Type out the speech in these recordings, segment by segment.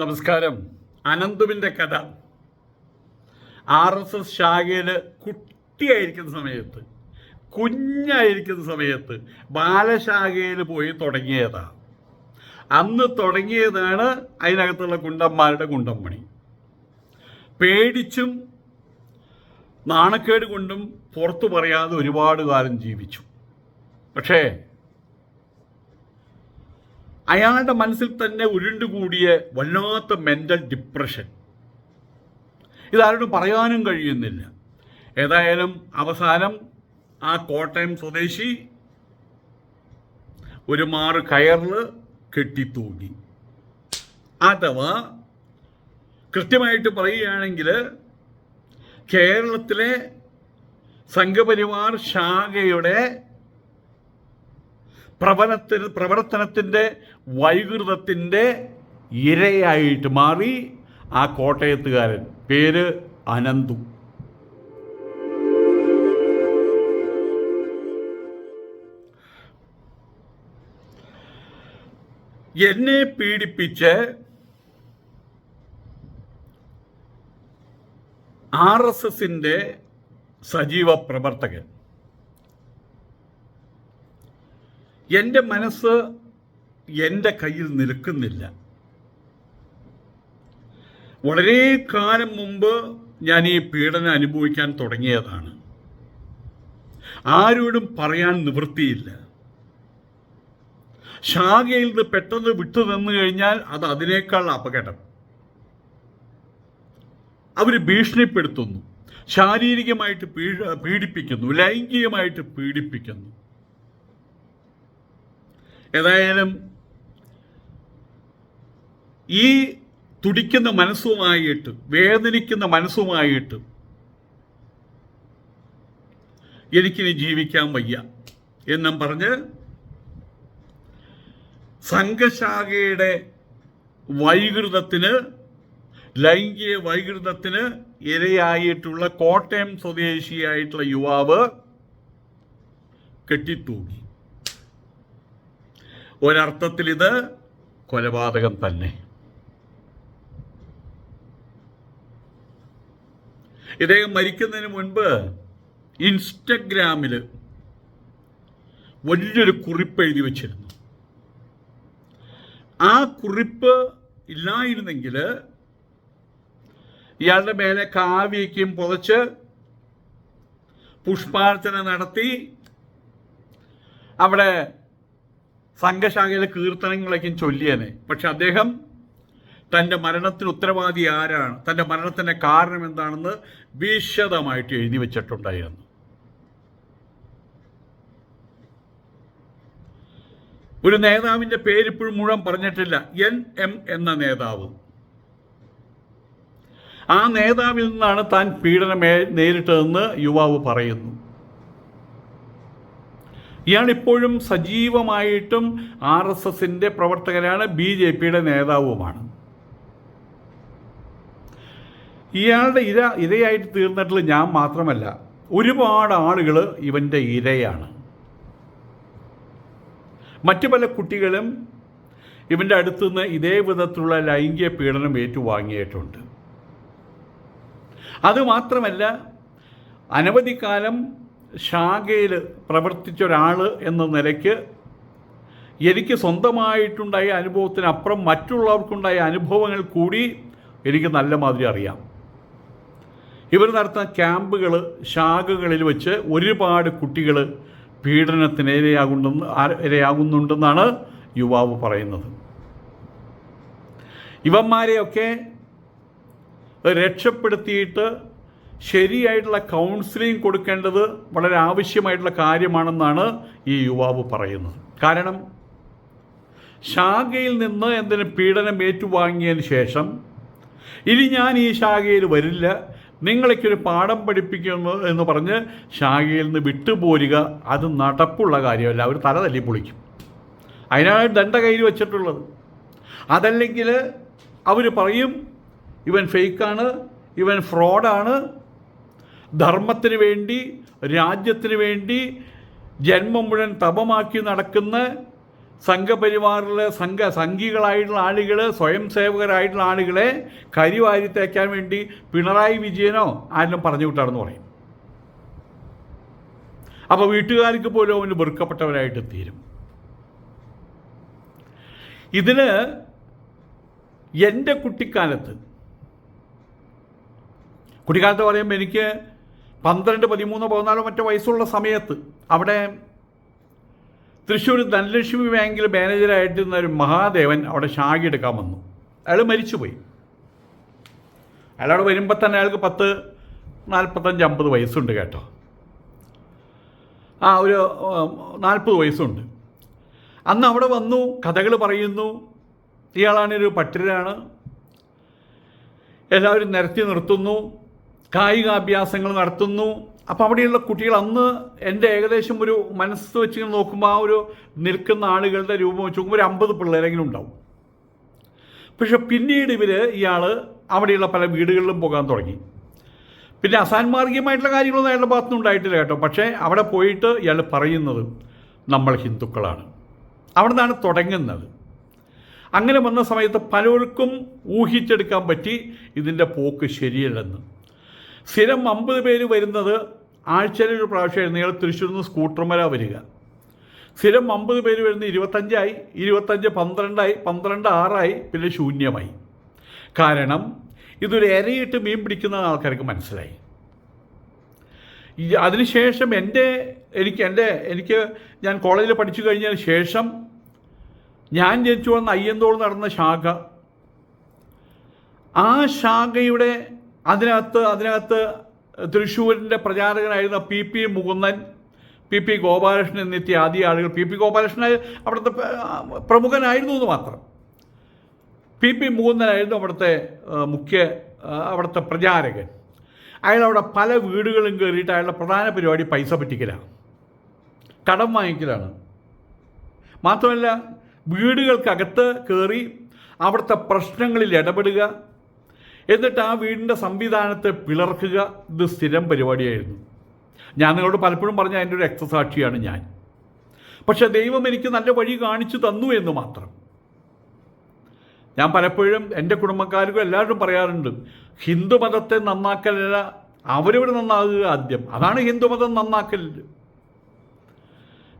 നമസ്കാരം. അനന്തുവിന്റെ കഥ. R S S ശാഖയിൽ കുട്ടിയായിരിക്കുന്ന സമയത്ത് കുഞ്ഞായിരിക്കുന്ന സമയത്ത് ബാലശാഖയിൽ പോയി തുടങ്ങിയതാണ് അന്ന് തുടങ്ങിയതാണ് അതിനകത്തുള്ള കുണ്ടന്മാരുടെ കുണ്ടമ്മണി പേടിച്ചും നാണക്കേട് കൊണ്ടും പുറത്തു പറയാതെ ഒരുപാട് കാലം ജീവിച്ചു. പക്ഷേ അയാളുടെ മനസ്സിൽ തന്നെ ഉരുണ്ടുകൂടിയ വല്ലാത്ത മെന്റൽ ഡിപ്രഷൻ ഇതാരോടും പറയാനും കഴിയുന്നില്ല. ഏതായാലും അവസാനം ആ കോട്ടയം സ്വദേശി ഒരു മാറ് കയറിൽ കെട്ടിത്തൂങ്ങി. അഥവാ കൃത്യമായിട്ട് പറയുകയാണെങ്കിൽ കേരളത്തിലെ സംഘപരിവാർ ശാഖയുടെ പ്രവർത്തന പ്രവർത്തനത്തിന്റെ വൈകൃതത്തിന്റെ ഇരയായിട്ട് മാറി ആ കോട്ടയത്തുകാരൻ. പേര് അനന്തു. എന്നെ പീഡിപ്പിച്ച് ആർ എസ് എസിന്റെ സജീവ പ്രവർത്തകൻ. എന്റെ മനസ്സ് എന്റെ കയ്യിൽ നിൽക്കുന്നില്ല. വളരെ കാലം മുമ്പ് ഞാൻ ഈ പീഡനം അനുഭവിക്കാൻ തുടങ്ങിയതാണ്. ആരോടും പറയാൻ നിവൃത്തിയില്ല. ശാഖയിൽ നിന്ന് പെട്ടെന്ന് വിട്ടു നിന്നു കഴിഞ്ഞാൽ അത് അതിനേക്കാൾ അപകടം. അവർ ഭീഷണിപ്പെടുത്തുന്നു ശാരീരികമായിട്ട് പീഡിപ്പിക്കുന്നു ലൈംഗികമായിട്ട് പീഡിപ്പിക്കുന്നു. ഏതായാലും ഈ തുടിക്കുന്ന മനസ്സുമായിട്ട് വേദനിക്കുന്ന മനസ്സുമായിട്ട് എനിക്കിനി ജീവിക്കാൻ വയ്യ എന്നും പറഞ്ഞ് സംഘശാഖയുടെ വൈകൃതത്തിന് ലൈംഗിക വൈകൃതത്തിന് ഇരയായിട്ടുള്ള കോട്ടയം സ്വദേശിയായിട്ടുള്ള യുവാവ് കെട്ടിത്തൂങ്ങി. ഒരർത്ഥത്തിൽ ഇത് കൊലപാതകം തന്നെ. ഇദ്ദേഹം മരിക്കുന്നതിന് മുൻപ് ഇൻസ്റ്റഗ്രാമിൽ വലിയൊരു കുറിപ്പ് എഴുതി വച്ചിരുന്നു. ആ കുറിപ്പ് ഇല്ലായിരുന്നെങ്കിൽ ഇയാളുടെ മേലെ കാവ്യയ്ക്കും പുതച്ച് പുഷ്പാർച്ചന നടത്തി അവിടെ സംഘശാഖയിലെ കീർത്തനങ്ങളൊക്കെ ചൊല്ലിയനെ. പക്ഷെ അദ്ദേഹം തന്റെ മരണത്തിന് ഉത്തരവാദി ആരാണ്? തന്റെ മരണത്തിന്റെ കാരണം എന്താണെന്ന് വിശദമായിട്ട് എഴുതി വെച്ചിട്ടുണ്ടായിരുന്നു. ഒരു നേതാവിന്റെ പേരിപ്പോഴും മുഴുവൻ പറഞ്ഞിട്ടില്ല. എൻ എം എന്ന നേതാവ്. ആ നേതാവിൽ നിന്നാണ് താൻ പീഡനം നേരിട്ടതെന്ന് യുവാവ് പറയുന്നു. ഇയാൾ ഇപ്പോഴും സജീവമായിട്ടും ആർ എസ് എസിന്റെ പ്രവർത്തകരാണ് ബി ജെ പിയുടെ നേതാവുമാണ്. ഇയാളുടെ ഇര ഇരയായിട്ട് തീർന്നിട്ടുള്ള ഞാൻ മാത്രമല്ല ഒരുപാട് ആളുകൾ ഇവന്റെ ഇരയാണ്. മറ്റു പല കുട്ടികളും ഇവന്റെ അടുത്തുനിന്ന് ഇതേ വിധത്തിലുള്ള ലൈംഗിക പീഡനം ഏറ്റുവാങ്ങിയിട്ടുണ്ട്. അതുമാത്രമല്ല അനവധി കാലം ശാഖയിൽ പ്രവർത്തിച്ച ഒരാൾ എന്ന നിലയ്ക്ക് എനിക്ക് സ്വന്തമായിട്ടുണ്ടായ അനുഭവത്തിനപ്പുറം മറ്റുള്ളവർക്കുണ്ടായ അനുഭവങ്ങൾ കൂടി എനിക്ക് നല്ല മാതിരി അറിയാം. ഇവർ നടത്തുന്ന ക്യാമ്പുകൾ ശാഖകളിൽ വെച്ച് ഒരുപാട് കുട്ടികൾ പീഡനത്തിന് ഇരയാകുണ്ടെന്ന് ആ- ഇരയാകുന്നുണ്ടെന്നാണ് യുവാവ് പറയുന്നത്. ഇവന്മാരെയൊക്കെ രക്ഷപ്പെടുത്തിയിട്ട് ശരിയായിട്ടുള്ള കൗൺസിലിംഗ് കൊടുക്കേണ്ടത് വളരെ ആവശ്യമായിട്ടുള്ള കാര്യമാണെന്നാണ് ഈ യുവാവ് പറയുന്നത്. കാരണം ശാഖയിൽ നിന്ന് എന്തിനും പീഡനം ഏറ്റുവാങ്ങിയതിന് ശേഷം ഇനി ഞാൻ ഈ ശാഖയിൽ വരില്ല നിങ്ങളൊക്കെ പാഠം പഠിപ്പിക്കുന്നു എന്ന് പറഞ്ഞ് ശാഖയിൽ നിന്ന് വിട്ടുപോരുക അത് നടപ്പുള്ള കാര്യമല്ല. അവർ തല തല്ലി പൊളിക്കും. അതിനാണ് ദണ്ഡ കയ്യിൽ വെച്ചിട്ടുള്ളത്. അതല്ലെങ്കിൽ അവർ പറയും ഇവൻ ഫേക്കാണ് ഇവൻ ഫ്രോഡാണ് ധർമ്മത്തിന് വേണ്ടി രാജ്യത്തിന് വേണ്ടി ജന്മം മുഴുവൻ തപമാക്കി നടക്കുന്ന സംഘപരിവാറിലെ സംഘ സംഘികളായിട്ടുള്ള ആളുകൾ സ്വയം സേവകരായിട്ടുള്ള ആളുകളെ കരിവാരി തേക്കാൻ വേണ്ടി പിണറായി വിജയനോ ആരെങ്കിലും പറഞ്ഞു വിട്ടാണെന്ന് പറയും. അപ്പോൾ വീട്ടുകാർക്ക് പോലും അവന് വെറുക്കപ്പെട്ടവരായിട്ട് തീരും. ഇതിന് എന്റെ കുട്ടിക്കാലത്ത് കുട്ടിക്കാലത്ത് പറയുമ്പോൾ എനിക്ക് പന്ത്രണ്ട് പതിമൂന്നോ പതിനാലോ മറ്റോ വയസ്സുള്ള സമയത്ത് അവിടെ തൃശ്ശൂർ ധനലക്ഷ്മി ബാങ്കിൽ മാനേജറായിട്ടിരുന്ന ഒരു മഹാദേവൻ അവിടെ ശാഖ എടുക്കാൻ വന്നു. അയാൾ മരിച്ചുപോയി. അയാളവിടെ വരുമ്പോൾ തന്നെ അയാൾക്ക് പത്ത് നാൽപ്പത്തഞ്ച് അമ്പത് വയസ്സുണ്ട് കേട്ടോ. ആ ഒരു നാൽപ്പത് വയസ്സുണ്ട്. അന്ന് അവിടെ വന്നു കഥകൾ പറയുന്നു. ഇയാളാണൊരു പട്ടിരാണ് എല്ലാവരും നിരത്തി നിർത്തുന്നു. കായികാഭ്യാസങ്ങൾ നടത്തുന്നു. അപ്പോൾ അവിടെയുള്ള കുട്ടികൾ അന്ന് എന്റെ ഏകദേശം ഒരു മനസ്സ് വെച്ച് നോക്കുമ്പോൾ ആ ഒരു നിൽക്കുന്ന ആളുകളുടെ രൂപം വെച്ച് നോക്കുമ്പോൾ ഒരു അമ്പത് പിള്ളേരെങ്കിലും ഉണ്ടാവും. പക്ഷെ പിന്നീട് ഇവർ ഇയാൾ അവിടെയുള്ള പല വീടുകളിലും പോകാൻ തുടങ്ങി. പിന്നെ അസാൻമാർഗീയമായിട്ടുള്ള കാര്യങ്ങളൊന്നും അയാളുടെ ഭാഗത്തുനിന്ന് ഉണ്ടായിട്ടില്ല കേട്ടോ. പക്ഷേ അവിടെ പോയിട്ട് ഇയാൾ പറയുന്നത് നമ്മൾ ഹിന്ദുക്കളാണ്. അവിടെ നിന്നാണ് തുടങ്ങുന്നത്. അങ്ങനെ വന്ന സമയത്ത് പലർക്കും ഊഹിച്ചെടുക്കാൻ പറ്റി ഇതിന്റെ പോക്ക് ശരിയല്ലെന്ന്. സ്ഥിരം അമ്പത് പേര് വരുന്നത് ആഴ്ചയിൽ ഒരു പ്രാവശ്യമായിരുന്നു ഇയാൾ തൃശ്ശൂരിൽ നിന്ന് സ്കൂട്ടർമല വരിക. സ്ഥിരം അമ്പത് പേര് വരുന്ന ഇരുപത്തഞ്ചായി ഇരുപത്തഞ്ച് പന്ത്രണ്ടായി പന്ത്രണ്ട് ആറായി പിന്നെ ശൂന്യമായി. കാരണം ഇതൊരു ഇരയിട്ട് മീൻ പിടിക്കുന്ന ആൾക്കാർക്ക് മനസ്സിലായി. അതിനുശേഷം എന്റെ എനിക്ക് എന്റെ എനിക്ക് ഞാൻ കോളേജിൽ പഠിച്ചു കഴിഞ്ഞതിന് ശേഷം ഞാൻ ജനിച്ചു വന്ന അയ്യന്തോൾ നടന്ന ശാഖ. ആ ശാഖയുടെ അതിനകത്ത് അതിനകത്ത് തൃശ്ശൂരിന്റെ പ്രചാരകനായിരുന്ന P P Mukundan P P Gopalakrishnan എന്നെത്തിയ ആദ്യ ആളുകൾ. പി പി ഗോപാലകൃഷ്ണൻ അവിടുത്തെ പ്രമുഖനായിരുന്നു എന്ന് മാത്രം. പി പി മുകുന്ദനായിരുന്നു അവിടുത്തെ മുഖ്യ അവിടുത്തെ പ്രചാരകൻ. അയാൾ അവിടെ പല വീടുകളും കയറിയിട്ട് അയാളുടെ പ്രധാന പരിപാടി പൈസ പറ്റിക്കലാണ്. കടം വാങ്ങിക്കലാണ്. മാത്രമല്ല വീടുകൾക്കകത്ത് കയറി അവിടുത്തെ പ്രശ്നങ്ങളിൽ ഇടപെടുക എന്നിട്ട് ആ വീടിന്റെ സംവിധാനത്തെ പിളർക്കുക. ഇത് സ്ഥിരം പരിപാടിയായിരുന്നു. ഞാൻ നിങ്ങളോട് പലപ്പോഴും പറഞ്ഞ അതിന്റെ ഒരു രക്തസാക്ഷിയാണ് ഞാൻ. പക്ഷെ ദൈവം എനിക്ക് നല്ല വഴി കാണിച്ചു തന്നു എന്ന് മാത്രം. ഞാൻ പലപ്പോഴും എന്റെ കുടുംബക്കാർക്കും എല്ലാവരും പറയാറുണ്ട് ഹിന്ദു മതത്തെ നന്നാക്കലല്ല അവരവർ നന്നാകുക ആദ്യം. അതാണ് ഹിന്ദുമതം നന്നാക്കൽ.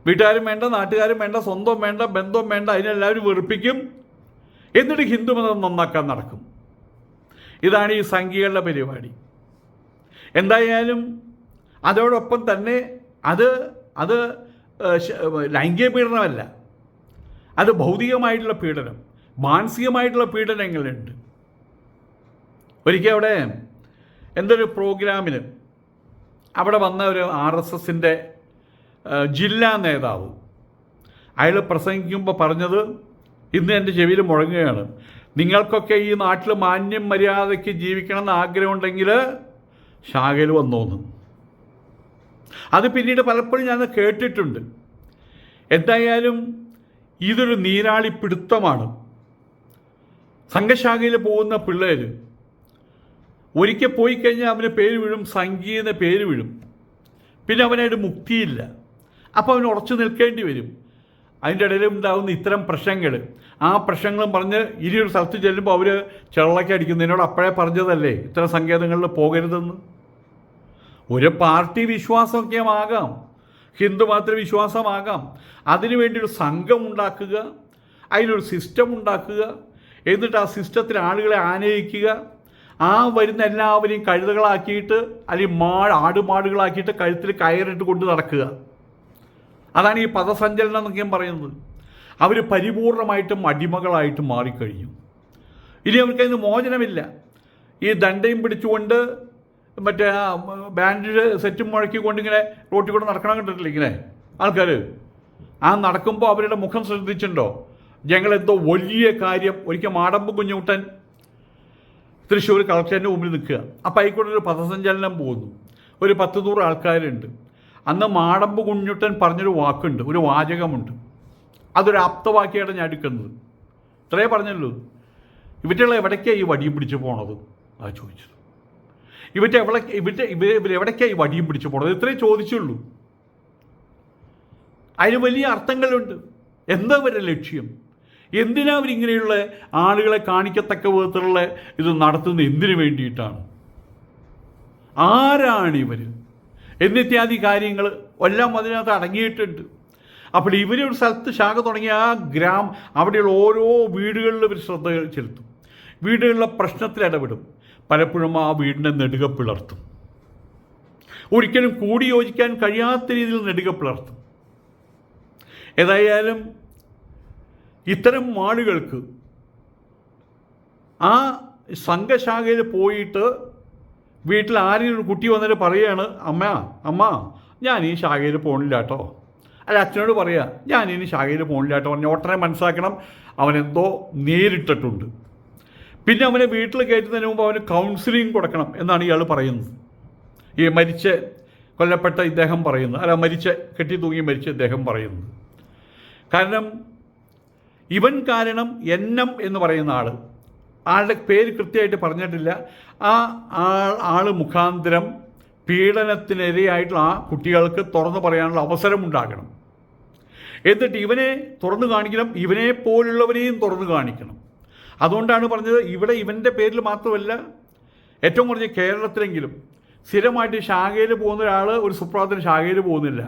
വീട്ടുകാരും വേണ്ട നാട്ടുകാരും വേണ്ട സ്വന്തം വേണ്ട ബന്ധം വേണ്ട അതിനെല്ലാവരും വെറുപ്പിക്കും. എന്നിട്ട് ഹിന്ദുമതം നന്നാക്കാൻ നടക്കും. ഇതാണ് ഈ സംഖ്യകളുടെ പരിപാടി. എന്തായാലും അതോടൊപ്പം തന്നെ അത് അത് ലൈംഗിക പീഡനമല്ല. അത് ഭൗതികമായിട്ടുള്ള പീഡനം മാനസികമായിട്ടുള്ള പീഡനങ്ങളുണ്ട്. ഒരിക്കൽ അവിടെ എന്തൊരു പ്രോഗ്രാമിന് അവിടെ വന്ന ഒരു ആർ എസ് എസിന്റെ ജില്ലാ നേതാവ്. അയാൾ പ്രസംഗിക്കുമ്പോൾ പറഞ്ഞത് ഇന്ന് എന്റെ ചെവിയിൽ മുഴങ്ങുകയാണ്. നിങ്ങൾക്കൊക്കെ ഈ നാട്ടിൽ മാന്യം മര്യാദയ്ക്ക് ജീവിക്കണം എന്ന് ആഗ്രഹമുണ്ടെങ്കിൽ ശാഖയിൽ വന്നോന്ന്. അത് പിന്നീട് പലപ്പോഴും ഞാൻ കേട്ടിട്ടുണ്ട്. എന്തായാലും ഇതൊരു നീരാളി നീരാളിപ്പിടുത്തമാണ് സംഘശാഖയിൽ പോകുന്ന പിള്ളേർ ഒരിക്കൽ പോയി കഴിഞ്ഞാൽ അവന് പേര് വീഴും സംഗീത പേര് വീഴും. പിന്നെ അവനായിട്ട് മുക്തിയില്ല. അപ്പോൾ അവൻ ഉറച്ചു നിൽക്കേണ്ടി വരും. അതിന്റെ ഇടയിൽ ഉണ്ടാകുന്ന ഇത്തരം പ്രശ്നങ്ങൾ. ആ പ്രശ്നങ്ങളും പറഞ്ഞ് ഇനിയൊരു സ്ഥലത്ത് ചെല്ലുമ്പോൾ അവർ ചെള്ളക്കി അടിക്കുന്നതിനോട് അപ്പോഴേ പറഞ്ഞതല്ലേ? ഇത്തരം സങ്കേതങ്ങളിൽ പോകരുതെന്ന്. ഒരു പാർട്ടി വിശ്വാസമൊക്കെ ആകാം ഹിന്ദു മാത്രം വിശ്വാസമാകാം. അതിനു വേണ്ടി ഒരു സംഘം ഉണ്ടാക്കുക അതിനൊരു സിസ്റ്റം ഉണ്ടാക്കുക എന്നിട്ട് ആ സിസ്റ്റത്തിൽ ആളുകളെ ആനയിക്കുക. ആ വരുന്ന എല്ലാവരെയും കഴുതകളാക്കിയിട്ട് അല്ലെങ്കിൽ മാ ആടുമാടുകളാക്കിയിട്ട് കഴുത്തിൽ കയറിട്ട് കൊണ്ട് നടക്കുക. അതാണ് ഈ പദസഞ്ചലനം എന്നൊക്കെ പറയുന്നത്. അവർ പരിപൂർണമായിട്ടും അടിമകളായിട്ട് മാറിക്കഴിഞ്ഞു. ഇനി അവർക്ക് അതിന് മോചനമില്ല. ഈ ദണ്ടയും പിടിച്ചുകൊണ്ട് മറ്റേ ആ ബാൻഡ് സെറ്റും മുഴക്കിക്കൊണ്ട് ഇങ്ങനെ റോട്ടിൽ കൂടെ നടക്കണം കണ്ടിട്ടില്ല ഇങ്ങനെ? ആൾക്കാർ ആ നടക്കുമ്പോൾ അവരുടെ മുഖം ശ്രദ്ധിച്ചിട്ടുണ്ടോ? ഞങ്ങളെന്തോ വലിയ കാര്യം ഒരിക്കൽ മാടമ്പ് കുഞ്ഞുകുട്ടൻ തൃശ്ശൂർ കളക്ടറിന്റെ മുമ്പിൽ നിൽക്കുക. അപ്പോൾ ആയിക്കൂടെ ഒരു പഥസഞ്ചലനം പോകുന്നു. ഒരു പത്ത് നൂറ് ആൾക്കാരുണ്ട്. അന്ന് മാടമ്പ് കുഞ്ഞുട്ടൻ പറഞ്ഞൊരു വാക്കുണ്ട് ഒരു വാചകമുണ്ട്. അതൊരു ആപ്തവാക്യമായിട്ട് ഞാൻ എടുക്കുന്നത്. ഇത്രേ പറഞ്ഞല്ലോ ഇവറ്റുള്ള എവിടേക്കാണ് ഈ വടിയും പിടിച്ച് പോണത്? ആ ചോദിച്ചത്. ഇവറ്റ് എവിടെ ഇവറ്റ് ഇവർ ഇവരെവിടേക്കാണ് ഈ വടിയും പിടിച്ച് പോണത്? ഇത്രേ ചോദിച്ചുള്ളൂ. അതിന് വലിയ അർത്ഥങ്ങളുണ്ട്. എന്താ ഇവരുടെ ലക്ഷ്യം? എന്തിനാ അവരിങ്ങനെയുള്ള ആളുകളെ കാണിക്കത്തക്ക വിധത്തിലുള്ള ഇത് നടത്തുന്നത്? എന്തിനു വേണ്ടിയിട്ടാണ്? ആരാണിവർ എന്നിത്യാദി കാര്യങ്ങൾ എല്ലാം അതിനകത്ത് അടങ്ങിയിട്ടുണ്ട്. അപ്പോൾ ഇവർ ഒരു സ്ഥലത്ത് ശാഖ തുടങ്ങിയ ആ ഗ്രാം അവിടെയുള്ള ഓരോ വീടുകളിലും ഇവർ ശ്രദ്ധ ചെലുത്തും. വീടുകളിലെ പ്രശ്നത്തിൽ ഇടപെടും. പലപ്പോഴും ആ വീടിനെ നെടുക പിളർത്തും. ഒരിക്കലും കൂടി യോജിക്കാൻ കഴിയാത്ത രീതിയിൽ നെടുക പിളർത്തും. ഏതായാലും ഇത്തരം ആളുകൾക്ക് ആ സംഘശാഖയിൽ പോയിട്ട് വീട്ടിൽ ആരെങ്കിലും കുട്ടി വന്നിട്ട് പറയുകയാണ് അമ്മ അമ്മ ഞാൻ ഈ ശാഖയിൽ പോകണില്ല കേട്ടോ അല്ല അച്ഛനോട് പറയുക ഞാൻ ഇനി ശാഖയിൽ പോകണില്ല കേട്ടോ പറഞ്ഞ ഒട്ടനെ മനസ്സിലാക്കണം എന്തോ നേരിട്ടിട്ടുണ്ട്. പിന്നെ അവനെ വീട്ടിൽ കയറ്റുന്നതിന് മുമ്പ് അവന് കൗൺസിലിംഗ് കൊടുക്കണം എന്നാണ് ഇയാൾ പറയുന്നത്. ഈ മരിച്ച കൊല്ലപ്പെട്ട ഇദ്ദേഹം പറയുന്നത്. അല്ല മരിച്ച കെട്ടി തൂങ്ങി മരിച്ച ഇദ്ദേഹം പറയുന്നത്. കാരണം ഇവൻ കാരണം എൻ എം എന്ന് പറയുന്ന ആൾ ആളുടെ പേര് കൃത്യമായിട്ട് പറഞ്ഞിട്ടില്ല. ആ ആൾ മുഖാന്തരം പീഡനത്തിനിരയായിട്ടുള്ള ആ കുട്ടികൾക്ക് തുറന്നു പറയാനുള്ള അവസരമുണ്ടാകണം. എന്നിട്ട് ഇവനെ തുറന്നു കാണിക്കണം ഇവനെ പോലുള്ളവരെയും തുറന്നു കാണിക്കണം. അതുകൊണ്ടാണ് പറഞ്ഞത് ഇവിടെ ഇവന്റെ പേരിൽ മാത്രമല്ല ഏറ്റവും കുറഞ്ഞ കേരളത്തിലെങ്കിലും സ്ഥിരമായിട്ട് ശാഖയിൽ പോകുന്ന ഒരാൾ ഒരു സുപ്രഭാതത്തിന് ശാഖയിൽ പോകുന്നില്ല.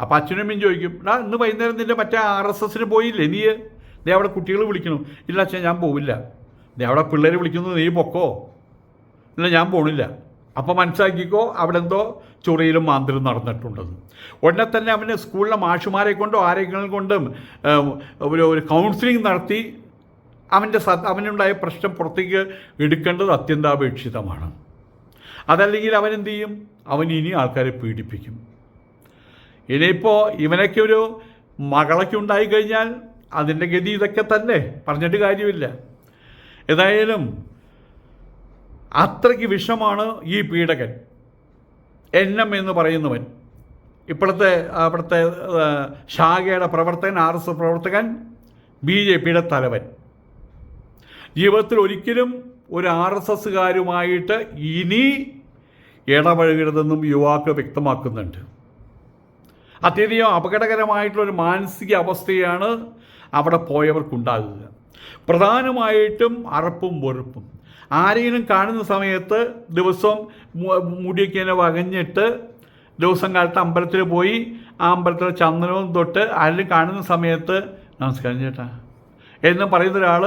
അപ്പം അച്ഛനും അമ്മയും ചോദിക്കും എടാ ഇന്ന് വൈകുന്നേരം നിന്റെ മറ്റേ ആർ എസ് എസിന് പോയില്ലേ? നീ ദേ അവിടെ കുട്ടികൾ വിളിക്കണം ഇല്ല അച്ഛൻ ഞാൻ പോവില്ല. ദേ അവിടെ പിള്ളേർ വിളിക്കുന്നു നീ പൊക്കോ? ഇല്ല ഞാൻ പോണില്ല. അപ്പോൾ മനസ്സിലാക്കിക്കോ അവിടെ എന്തോ ചൊറിയിലും മാന്തലും നടന്നിട്ടുണ്ടെന്ന് ഉടനെ തന്നെ അവന് സ്കൂളിലെ മാഷുമാരെ കൊണ്ടോ ആരെങ്കിലും കൊണ്ടും ഒരു ഒരു കൗൺസിലിംഗ് നടത്തി അവന്റെ സ അവനുണ്ടായ പ്രശ്നം പുറത്തേക്ക് എടുക്കേണ്ടത് അത്യന്താപേക്ഷിതമാണ്. അതല്ലെങ്കിൽ അവൻ എന്ത് ചെയ്യും അവൻ ഇനി ആൾക്കാരെ പീഡിപ്പിക്കും. ഇനിയിപ്പോൾ ഇവനൊക്കെ ഒരു മകളൊക്കെ ഉണ്ടായിക്കഴിഞ്ഞാൽ അതിന്റെ ഗതി ഇതൊക്കെ തന്നെ. പറഞ്ഞിട്ട് കാര്യമില്ല. ഏതായാലും അത്രയ്ക്ക് വിഷമാണ് ഈ പീഡകൻ. എന്നം എന്ന് പറയുന്നവൻ. ഇപ്പോഴത്തെ അവിടുത്തെ ശാഖയുടെ പ്രവർത്തകൻ ആർ എസ് എസ് പ്രവർത്തകൻ ബി ജെ പിയുടെ തലവൻ. ജീവിതത്തിൽ ഒരിക്കലും ഒരു ആർ എസ് എസ്സുകാരുമായിട്ട് ഇനി ഇടപഴകരുതെന്നും യുവാക്കൾ വ്യക്തമാക്കുന്നുണ്ട്. അത്യധികം അപകടകരമായിട്ടുള്ളൊരു മാനസിക അവസ്ഥയാണ് അവിടെ പോയവർക്കുണ്ടാകുക. പ്രധാനമായിട്ടും അറപ്പും വെറുപ്പും. ആരെങ്കിലും കാണുന്ന സമയത്ത് ദിവസം മുടിയൊക്കെ വകഞ്ഞിട്ട് ദിവസം കാലത്ത് അമ്പലത്തിൽ പോയി ആ അമ്പലത്തിലെ ചന്ദനവും തൊട്ട് ആരെങ്കിലും കാണുന്ന സമയത്ത് നമസ്കാരം ചേട്ടാ എന്ന് പറയുന്ന ഒരാൾ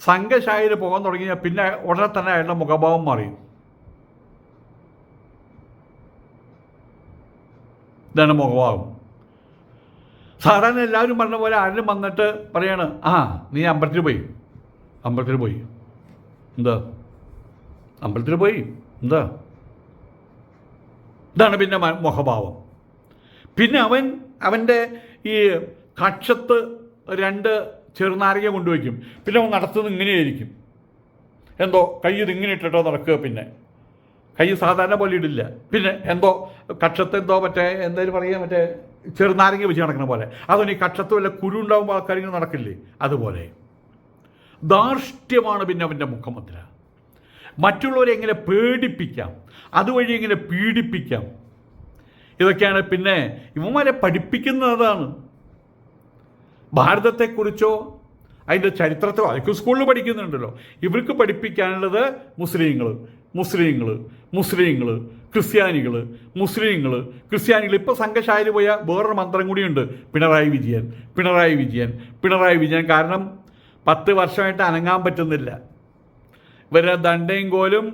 സംഘശായിൽ പോകാൻ തുടങ്ങിയാൽ പിന്നെ ഉടനെ തന്നെ അയാളുടെ മുഖഭാവം മാറിയും. ഇതാണ് മുഖഭാവം. സാധാരണ എല്ലാവരും പറഞ്ഞ പോലെ ആരും വന്നിട്ട് പറയാണ് ആ നീ അമ്പലത്തിൽ പോയി. അമ്പലത്തിൽ പോയി. എന്താ? അമ്പലത്തിൽ പോയി. എന്താ? ഇതാണ് പിന്നെ മുഖഭാവം. പിന്നെ അവൻ അവന്റെ ഈ കക്ഷത്ത് രണ്ട് ചെറുനാരിക കൊണ്ടുവയ്ക്കും. പിന്നെ അവൻ നടത്തുന്നത് ഇങ്ങനെയായിരിക്കും. എന്തോ കൈ ഇതിങ്ങനെ ഇട്ടിട്ടോ നടക്കുക പിന്നെ. കൈ സാധാരണ പോലെ ഇടില്ല. പിന്നെ എന്തോ കക്ഷത്ത് എന്തോ മറ്റേ എന്തായാലും പറയുക മറ്റേ ചെറുനാരങ്ങ വെച്ച് നടക്കുന്ന പോലെ. അതുകൊണ്ട് ഈ കക്ഷത്ത് വല്ല കുരു ഉണ്ടാകുമ്പോൾ നടക്കില്ലേ? അതുപോലെ. ധാർഷ്ട്യമാണ് പിന്നെ അവന്റെ മുഖമുദ്ര. മറ്റുള്ളവരെ എങ്ങനെ പേടിപ്പിക്കാം? അതുവഴി എങ്ങനെ പീഡിപ്പിക്കാം? ഇതൊക്കെയാണ് പിന്നെ ഇവന്മാരെ പഠിപ്പിക്കുന്നതാണ് ഭാരതത്തെക്കുറിച്ചോ അതിന്റെ ചരിത്രത്തോ അതൊക്കെ സ്കൂളിൽ പഠിക്കുന്നുണ്ടല്ലോ. ഇവർക്ക് പഠിപ്പിക്കാനുള്ളത് മുസ്ലിങ്ങൾ മുസ്ലിങ്ങൾ മുസ്ലിങ്ങൾ ക്രിസ്ത്യാനികൾ മുസ്ലിങ്ങൾ ക്രിസ്ത്യാനികൾ ഇപ്പോൾ സംഘശാലയിൽ പോയ വേറൊരു മന്ത്രം കൂടിയുണ്ട് പിണറായി വിജയൻ പിണറായി വിജയൻ പിണറായി വിജയൻ. കാരണം പത്ത് വർഷമായിട്ട് അനങ്ങാൻ പറ്റുന്നില്ല. ഇവരുടെ ദണ്ടയും കോലും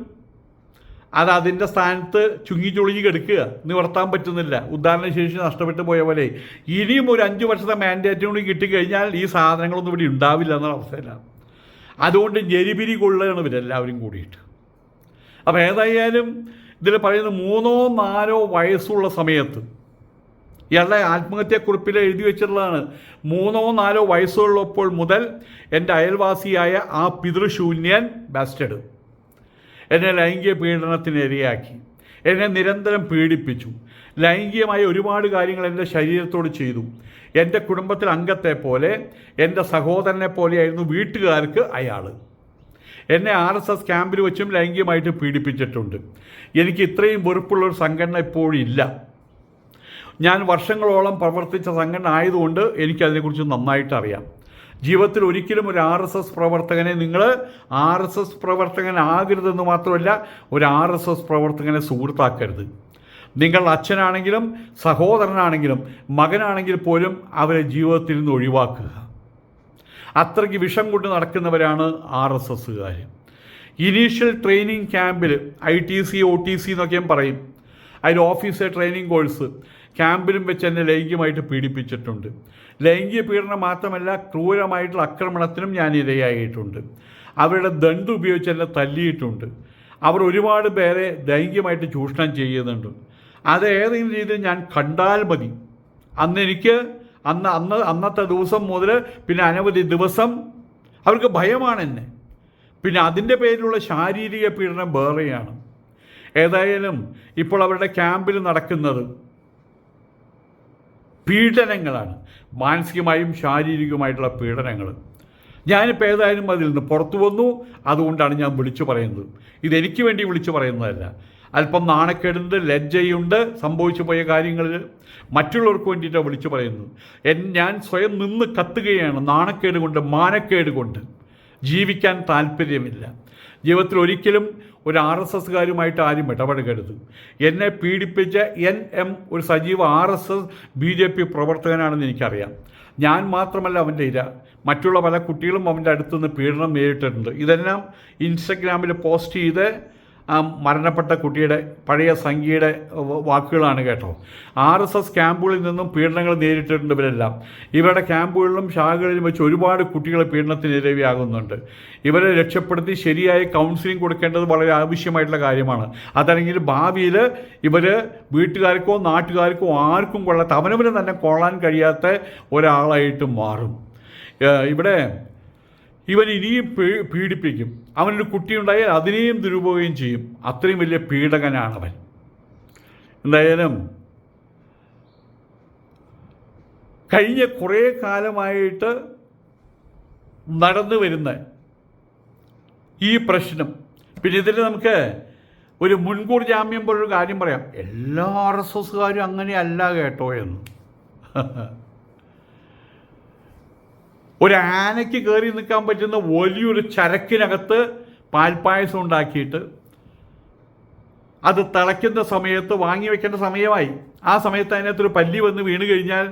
അത് അതിന്റെ സ്ഥാനത്ത് ചുങ്ങി ചുളുങ്ങി കിടക്കുക. നിവർത്താൻ പറ്റുന്നില്ല. ഉദാഹരണ ശേഷി നഷ്ടപ്പെട്ടു പോയ പോലെ. ഇനിയും ഒരു അഞ്ച് വർഷത്തെ മാൻഡേറ്റും കൂടി കിട്ടിക്കഴിഞ്ഞാൽ ഈ സാധനങ്ങളൊന്നും ഇവിടെ ഉണ്ടാവില്ല എന്നുള്ള അവസ്ഥയിലാണ് അതുകൊണ്ട് ജെരിപിരി കൊള്ളുകയാണ് ഇവരെല്ലാവരും കൂടിയിട്ട്. അപ്പോൾ ഏതായാലും ഇതിൽ പറയുന്നത് മൂന്നോ നാലോ വയസ്സുള്ള സമയത്ത്. ഇയാളുടെ ആത്മഹത്യാക്കുറിപ്പിൽ എഴുതി വെച്ചിട്ടുള്ളതാണ്. മൂന്നോ നാലോ വയസ്സുള്ളപ്പോൾ മുതൽ എന്റെ അയൽവാസിയായ ആ പിതൃശൂന്യൻ ബാസ്റ്റഡ് എന്നെ ലൈംഗിക പീഡനത്തിന് ഇരയാക്കി. എന്നെ നിരന്തരം പീഡിപ്പിച്ചു. ലൈംഗികമായ ഒരുപാട് കാര്യങ്ങൾ എന്റെ ശരീരത്തോട് ചെയ്തു. എന്റെ കുടുംബത്തിലെ അംഗത്തെ പോലെ എന്റെ സഹോദരനെ പോലെയായിരുന്നു വീട്ടുകാർക്ക് അയാൾ. എന്നെ ആർ എസ് എസ് ക്യാമ്പിൽ വെച്ചും ലൈംഗികമായിട്ട് പീഡിപ്പിച്ചിട്ടുണ്ട്. എനിക്ക് ഇത്രയും വെറുപ്പുള്ള ഒരു സംഘടന ഇപ്പോഴില്ല ഞാൻ വർഷങ്ങളോളം പ്രവർത്തിച്ച സംഘടന ആയതുകൊണ്ട് എനിക്കതിനെക്കുറിച്ച് നന്നായിട്ട് അറിയാം. ജീവിതത്തിൽ ഒരിക്കലും ഒരു ആർ എസ് എസ് പ്രവർത്തകനെ നിങ്ങൾ ആർ എസ് എസ് പ്രവർത്തകനാകരുതെന്ന് മാത്രമല്ല ഒരു ആർ എസ് എസ് പ്രവർത്തകനെ സുഹൃത്താക്കരുത്. നിങ്ങൾ അച്ഛനാണെങ്കിലും സഹോദരനാണെങ്കിലും മകനാണെങ്കിൽ പോലും അവരെ ജീവിതത്തിൽ നിന്ന് ഒഴിവാക്കുക. അത്രയ്ക്ക് വിഷം കൊണ്ട് നടക്കുന്നവരാണ് ആർ എസ് എസ്സുകാർ ഇനീഷ്യൽ ട്രെയിനിങ് ക്യാമ്പിൽ I T C O T C എന്നൊക്കെയും പറയും. അതിൽ ഓഫീസർ ട്രെയിനിങ് കോഴ്സ് ക്യാമ്പിലും വെച്ച് എന്നെ ലൈംഗികമായിട്ട് പീഡിപ്പിച്ചിട്ടുണ്ട്. ലൈംഗിക പീഡനം മാത്രമല്ല ക്രൂരമായിട്ടുള്ള ആക്രമണത്തിനും ഞാൻ ഇരയായിട്ടുണ്ട്. അവരുടെ ദണ്ട് ഉപയോഗിച്ച് എന്നെ തല്ലിയിട്ടുണ്ട്. അവർ ഒരുപാട് പേരെ ലൈംഗികമായിട്ട് ചൂഷണം ചെയ്യുന്നുണ്ട്. അത് ഏതെങ്കിലും രീതിയിൽ ഞാൻ കണ്ടാൽ മതി. അന്ന് എനിക്ക് അന്ന് അന്ന് അന്നത്തെ ദിവസം മുതൽ പിന്നെ അനവധി ദിവസം അവർക്ക് ഭയമാണ് എന്നെ. പിന്നെ അതിന്റെ പേരിലുള്ള ശാരീരിക പീഡനം വേറെയാണ്. ഏതായാലും ഇപ്പോൾ അവരുടെ ക്യാമ്പിൽ നടക്കുന്നത് പീഡനങ്ങളാണ്. മാനസികമായും ശാരീരികമായിട്ടുള്ള പീഡനങ്ങൾ ഞാനിപ്പോൾ ഏതായാലും അതിൽ നിന്ന് പുറത്തു വന്നു. അതുകൊണ്ടാണ് ഞാൻ വിളിച്ചു പറയുന്നത്. ഇതെനിക്ക് വേണ്ടി വിളിച്ചു പറയുന്നതല്ല. അല്പം നാണക്കേടുണ്ട് ലജ്ജയുണ്ട് സംഭവിച്ചു പോയ കാര്യങ്ങളിൽ മറ്റുള്ളവർക്ക് വേണ്ടിയിട്ടാണ് വിളിച്ചു പറയുന്നത്. എൻ ഞാൻ സ്വയം നിന്ന് കത്തുകയാണ് നാണക്കേട് കൊണ്ട് മാനക്കേട് കൊണ്ട്. ജീവിക്കാൻ താല്പര്യമില്ല. ജീവിതത്തിൽ ഒരിക്കലും ഒരു ആർ എസ് എസ്സുകാരുമായിട്ട് ആരും ഇടപെടുകരുത് എന്നെ പീഡിപ്പിച്ച എൻ എം ഒരു സജീവ R S S B J P പ്രവർത്തകനാണെന്ന് എനിക്കറിയാം. ഞാൻ മാത്രമല്ല അവന്റെ ഇര. മറ്റുള്ള പല കുട്ടികളും അവന്റെ അടുത്തുനിന്ന് പീഡനം നേരിട്ടിട്ടുണ്ട്. ഇതെല്ലാം ഇൻസ്റ്റഗ്രാമിൽ പോസ്റ്റ് ചെയ്ത് ആ മരണപ്പെട്ട കുട്ടിയുടെ പഴയ സംഖ്യയുടെ വാക്കുകളാണ് കേട്ടോ. ആർ എസ് എസ് ക്യാമ്പുകളിൽ നിന്നും പീഡനങ്ങൾ നേരിട്ടിട്ടുണ്ട് ഇവരെല്ലാം. ഇവരുടെ ക്യാമ്പുകളിലും ശാഖകളിലും വെച്ച് ഒരുപാട് കുട്ടികൾ പീഡനത്തിന് ഇരവിയാകുന്നുണ്ട് ഇവരെ രക്ഷപ്പെടുത്തി ശരിയായ കൗൺസിലിംഗ് കൊടുക്കേണ്ടത് വളരെ ആവശ്യമായിട്ടുള്ള കാര്യമാണ്. അതല്ലെങ്കിൽ ഭാവിയിൽ ഇവർ വീട്ടുകാർക്കോ നാട്ടുകാർക്കോ ആർക്കും കൊള്ളാത്ത അവനവന് തന്നെ കൊള്ളാൻ കഴിയാത്ത ഒരാളായിട്ട് മാറും. ഇവിടെ ഇവൻ ഇനിയും പീഡിപ്പിക്കും. അവനൊരു കുട്ടിയുണ്ടായാൽ അതിനെയും ദുരുപയോഗം ചെയ്യും. അത്രയും വലിയ പീഡകനാണവൻ. എന്തായാലും കഴിഞ്ഞ കുറേ കാലമായിട്ട് നടന്നു വരുന്ന ഈ പ്രശ്നം. പിന്നെ ഇതിൽ നമുക്ക് ഒരു മുൻകൂർ ജാമ്യം പോലൊരു കാര്യം പറയാം. എല്ലാ ആർ എസ് എസ്സുകാരും അങ്ങനെയല്ല കേട്ടോ എന്ന്. ഒരു ആനയ്ക്ക് കയറി നിൽക്കാൻ പറ്റുന്ന വലിയൊരു ചരക്കിനകത്ത് പാൽപ്പായസം ഉണ്ടാക്കിയിട്ട് അത് തിളയ്ക്കുന്ന സമയത്ത് വാങ്ങി വെക്കേണ്ട സമയമായി. ആ സമയത്ത് അതിനകത്തൊരു പല്ലി വന്ന് വീണ് കഴിഞ്ഞാൽ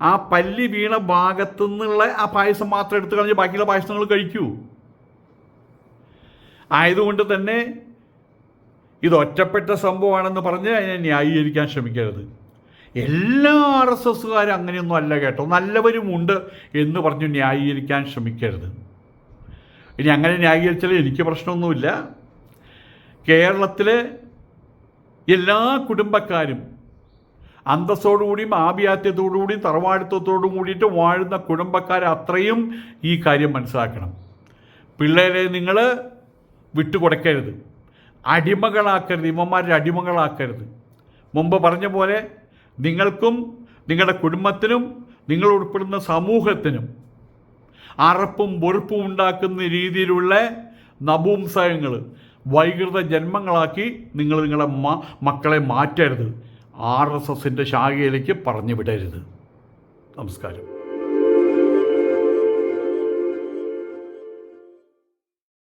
ആ പല്ലി വീണ ഭാഗത്തു നിന്നുള്ള ആ പായസം മാത്രം എടുത്ത് കളഞ്ഞ് ബാക്കിയുള്ള പായസങ്ങൾ കഴിക്കൂ. ആയതുകൊണ്ട് തന്നെ ഇത് ഒറ്റപ്പെട്ട സംഭവമാണെന്ന് പറഞ്ഞ് അതിനെ ന്യായീകരിക്കാൻ ശ്രമിക്കരുത്. എല്ലാ ആർ എസ് എസ്സുകാരും അങ്ങനെയൊന്നും അല്ല കേട്ടോ. നല്ലവരുമുണ്ട് എന്ന് പറഞ്ഞു ന്യായീകരിക്കാൻ ശ്രമിക്കരുത്. ഇനി അങ്ങനെ ന്യായീകരിച്ചാൽ എനിക്ക് പ്രശ്നമൊന്നുമില്ല. കേരളത്തിലെ എല്ലാ കുടുംബക്കാരും അന്തസ്സോടുകൂടിയും ആഭിയാത്യത്തോടുകൂടിയും തറവാടിത്തത്തോടും കൂടിയിട്ട് വാഴുന്ന കുടുംബക്കാർ അത്രയും ഈ കാര്യം മനസ്സിലാക്കണം. പിള്ളേരെ നിങ്ങൾ വിട്ടുകൊടുക്കരുത്. അടിമകളാക്കരുത്. ഇമ്മമാരുടെ അടിമകളാക്കരുത്. മുമ്പ് പറഞ്ഞ പോലെ നിങ്ങൾക്കും നിങ്ങളുടെ കുടുംബത്തിനും നിങ്ങൾ ഉൾപ്പെടുന്ന സമൂഹത്തിനും അറപ്പും വെറുപ്പും ഉണ്ടാക്കുന്ന രീതിയിലുള്ള നപുംസകങ്ങൾ വൈകൃത ജന്മങ്ങളാക്കി നിങ്ങൾ നിങ്ങളുടെ മക്കളെ മാറ്റരുത്. ആർ എസ് എസിന്റെ ശാഖയിലേക്ക് പറഞ്ഞു വിടരുത് നമസ്കാരം.